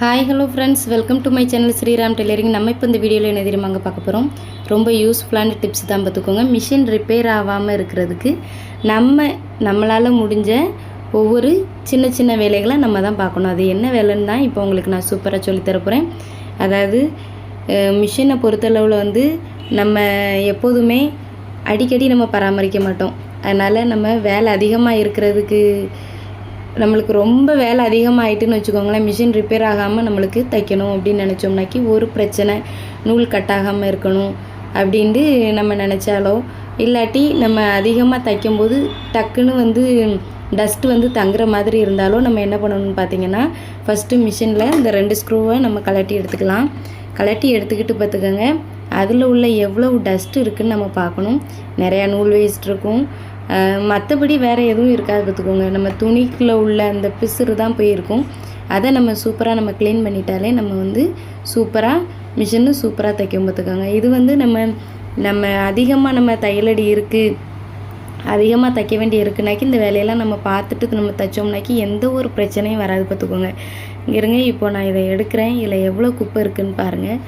Hi hello friends welcome to my channel Sriram tailoring நம்ம இப்போ இந்த வீடியோவில் என்ன தெரியுமாங்க பார்க்க போகிறோம் ரொம்ப யூஸ்ஃபுல்லான டிப்ஸ் தான் பார்த்துக்கோங்க. மிஷின் ரிப்பேர் ஆகாமல் இருக்கிறதுக்கு நம்ம நம்மளால் முடிஞ்ச ஒவ்வொரு சின்ன சின்ன வேலைகளை நம்ம தான் பார்க்கணும். அது என்ன வேலைன்னு தான் இப்போ உங்களுக்கு நான் சூப்பராக சொல்லித் போகிறேன் அதாவது மிஷினை பொறுத்தளவில் வந்து நம்ம எப்போதுமே அடிக்கடி நம்ம பராமரிக்க மாட்டோம். அதனால் நம்ம வேலை அதிகமாக இருக்கிறதுக்கு நம்மளுக்கு ரொம்ப வேலை அதிகமாகிட்டுன்னு வச்சுக்கோங்களேன் மிஷின் ரிப்பேர் ஆகாமல் நம்மளுக்கு தைக்கணும் அப்படின்னு நினச்சோம்னாக்கி ஒரு பிரச்சனை நூல் கட்டாகாமல் இருக்கணும் அப்படின்ட்டு நம்ம நினச்சாலோ இல்லாட்டி நம்ம அதிகமாக தைக்கும்போது டக்குன்னு வந்து டஸ்ட்டு வந்து தங்குற மாதிரி இருந்தாலும் நம்ம என்ன பண்ணணும்னு பார்த்தீங்கன்னா ஃபஸ்ட்டு மிஷினில் இந்த ரெண்டு ஸ்க்ரூவை நம்ம கலட்டி எடுத்துக்கலாம். கலட்டி எடுத்துக்கிட்டு பார்த்துக்கோங்க அதில் உள்ள எவ்வளவு டஸ்ட் இருக்குதுன்னு நம்ம பார்க்கணும் நிறையா நூல் வேஸ்ட் இருக்கும். மற்றபடி வேறு எதுவும் இருக்காது பார்த்துக்கோங்க. நம்ம துணிக்குள்ளே உள்ள அந்த பிசுறு தான் போயிருக்கும் அதை நம்ம சூப்பராக நம்ம க்ளீன் பண்ணிட்டாலே நம்ம வந்து சூப்பராக மிஷினு சூப்பராக தைக்கும் பார்த்துக்கோங்க. இது வந்து நம்ம நம்ம அதிகமாக நம்ம தையலடி இருக்குது அதிகமாக தைக்க வேண்டி இருக்குனாக்கி இந்த வேலையெல்லாம் நம்ம பார்த்துட்டு நம்ம தைச்சோம்னாக்கி எந்த ஒரு பிரச்சனையும் வராது பார்த்துக்கோங்க. இங்கே இருங்க இப்போ நான் இதை எடுக்கிறேன். இதில் எவ்வளோ குப்பை இருக்குதுன்னு பாருங்கள்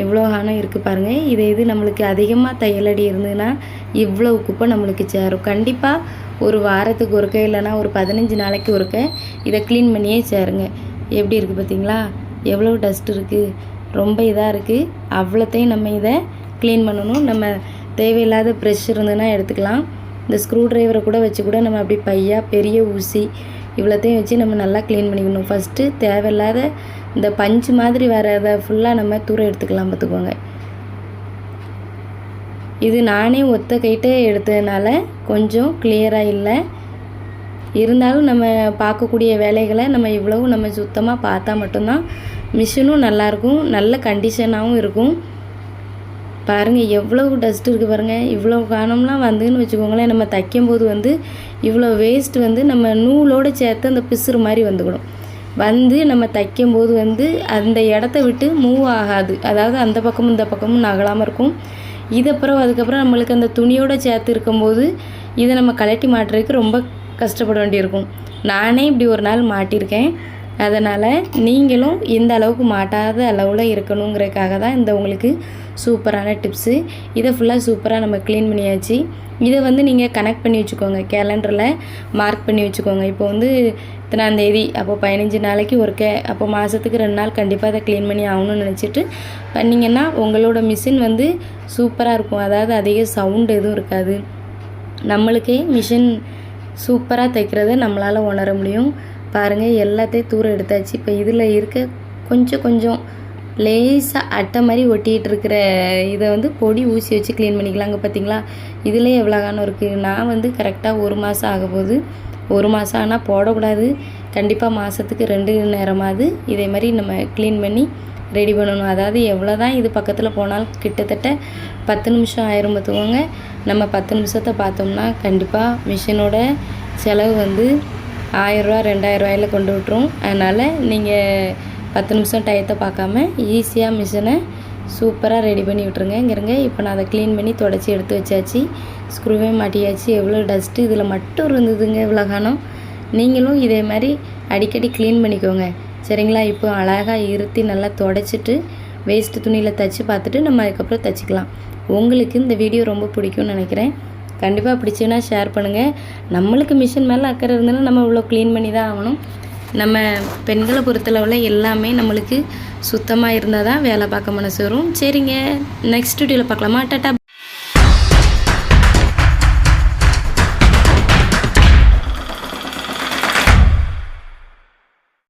எவ்வளோ ஹானம் இருக்குது பாருங்கள் இதை இது நம்மளுக்கு அதிகமாக தையலடி இருந்ததுன்னா இவ்வளோ குப்பை நம்மளுக்கு சேரும். கண்டிப்பாக ஒரு வாரத்துக்கு ஒருக்க இல்லைன்னா ஒரு பதினஞ்சு நாளைக்கு ஒருக்க இதை க்ளீன் பண்ணியே சேருங்க. எப்படி இருக்குது பார்த்தீங்களா எவ்வளோ டஸ்ட் இருக்குது ரொம்ப இதாக இருக்குது அவ்வளோத்தையும் நம்ம இதை க்ளீன் பண்ணணும். நம்ம தேவையில்லாத ப்ரெஷ் இருந்ததுன்னா எடுத்துக்கலாம். இந்த ஸ்க்ரூ ட்ரைவரை கூட வச்சு கூட நம்ம அப்படி பையா பெரிய ஊசி இவ்வளோத்தையும் வச்சு நம்ம நல்லா க்ளீன் பண்ணிக்கணும். ஃபஸ்ட்டு தேவையில்லாத இந்த பஞ்சு மாதிரி வரதை ஃபுல்லாக நம்ம தூரம் எடுத்துக்கலாம் பார்த்துக்கோங்க. இது நானே ஒத்த கைட்டே எடுத்ததுனால கொஞ்சம் கிளியராக இல்லை. இருந்தாலும் நம்ம பார்க்கக்கூடிய வேலைகளை நம்ம இவ்வளவு நம்ம சுத்தமாக பார்த்தா மட்டும்தான் மிஷினும் நல்லாயிருக்கும் நல்ல கண்டிஷனாகவும் இருக்கும். பாருங்கள் எவ்வளவு டஸ்ட் இருக்குது பாருங்கள் இவ்வளோ காணம்லாம் வந்துன்னு வச்சுக்கோங்களேன் நம்ம தைக்கும்போது வந்து இவ்வளோ வேஸ்ட் வந்து நம்ம நூலோடு சேர்த்து அந்த பிசுறு மாதிரி வந்துக்கணும். வந்து நம்ம தைக்கும்போது வந்து அந்த இடத்த விட்டு மூவ் ஆகாது. அதாவது அந்த பக்கமும் இந்த பக்கமும் நகலாமல் இருக்கும். இதப்புறம் அதுக்கப்புறம் நம்மளுக்கு அந்த துணியோடு சேர்த்து இருக்கும்போது இதை நம்ம கலட்டி மாட்டுறதுக்கு ரொம்ப கஷ்டப்பட வேண்டியிருக்கும். நானே இப்படி ஒரு நாள் மாட்டியிருக்கேன். அதனால் நீங்களும் இந்த அளவுக்கு மாட்டாத அளவில் இருக்கணுங்கிறதுக்காக தான் இந்த உங்களுக்கு சூப்பரான டிப்ஸு இதை ஃபுல்லாக சூப்பராக நம்ம க்ளீன் பண்ணியாச்சு. இதை வந்து நீங்கள் கனெக்ட் பண்ணி வச்சுக்கோங்க. கேலண்டரில் மார்க் பண்ணி வச்சுக்கோங்க. இப்போ வந்து இத்தனாந்தேதி அப்போ பதினஞ்சு நாளைக்கு ஒருக்க அப்போ மாதத்துக்கு ரெண்டு நாள் கண்டிப்பாக அதை க்ளீன் பண்ணி ஆகணும்னு நினச்சிட்டு பண்ணிங்கன்னா உங்களோட மிஷின் வந்து சூப்பராக இருக்கும். அதாவது அதிக சவுண்டு எதுவும் இருக்காது. நம்மளுக்கே மிஷின் சூப்பராக தைக்கிறத நம்மளால் உணர முடியும். பாருங்கள் எல்லாத்தையும் தூரம் எடுத்தாச்சு. இப்போ இதில் இருக்க கொஞ்சம் கொஞ்சம் லேசாக அட்டை மாதிரி ஒட்டிகிட்டு இருக்கிற இதை வந்து பொடி ஊசி வச்சு க்ளீன் பண்ணிக்கலாங்க பார்த்தீங்களா இதிலே எவ்வளோ காணம் இருக்குது நான் வந்து கரெக்டாக ஒரு மாதம் ஆக போகுது. ஒரு மாதம் ஆனால் போடக்கூடாது. கண்டிப்பாக மாதத்துக்கு ரெண்டு நேரமாவது இதே மாதிரி நம்ம க்ளீன் பண்ணி ரெடி பண்ணணும். அதாவது எவ்வளோ தான் இது பக்கத்தில் போனாலும் கிட்டத்தட்ட பத்து நிமிஷம் ஆயிரம் பார்த்துக்கோங்க நம்ம பத்து நிமிஷத்தை பார்த்தோம்னா கண்டிப்பாக மிஷினோட செலவு வந்து ஆயிரரூவா ரெண்டாயிரரூவாயில கொண்டு விட்ரும் அதனால் நீங்கள் பத்து நிமிஷம் டயத்தை பார்க்காம ஈஸியாக மிஷினை சூப்பராக ரெடி பண்ணி விட்ருங்க இங்கிருங்க இப்போ நான் அதை க்ளீன் பண்ணி தொடச்சி எடுத்து வச்சாச்சு. ஸ்க்ரூவே மாட்டியாச்சு. எவ்வளோ டஸ்ட்டு இதில் மட்டும் இருந்ததுங்க இவ்வளோ நீங்களும் இதே மாதிரி அடிக்கடி க்ளீன் பண்ணிக்கோங்க. சரிங்களா? இப்போ அழகாக இருத்தி நல்லா தொடச்சிட்டு வேஸ்ட்டு துணியில் தைச்சி பார்த்துட்டு நம்ம அதுக்கப்புறம் தைச்சிக்கலாம். உங்களுக்கு இந்த வீடியோ ரொம்ப பிடிக்கும்னு நினைக்கிறேன். கண்டிப்பாக பிடிச்சிங்கன்னா ஷேர் பண்ணுங்கள் நம்மளுக்கு மிஷின் மேலே அக்கறை இருந்ததுன்னா நம்ம இவ்வளோ க்ளீன் பண்ணி தான் ஆகணும். நம்ம பெண்களை பொறுத்தளவில் எல்லாமே நம்மளுக்கு சுத்தமாக இருந்தால் தான் வேலை பார்க்க மனசு வரும். சரிங்க. நெக்ஸ்ட் வீடியோவில் பார்க்கலாமா? டட்டா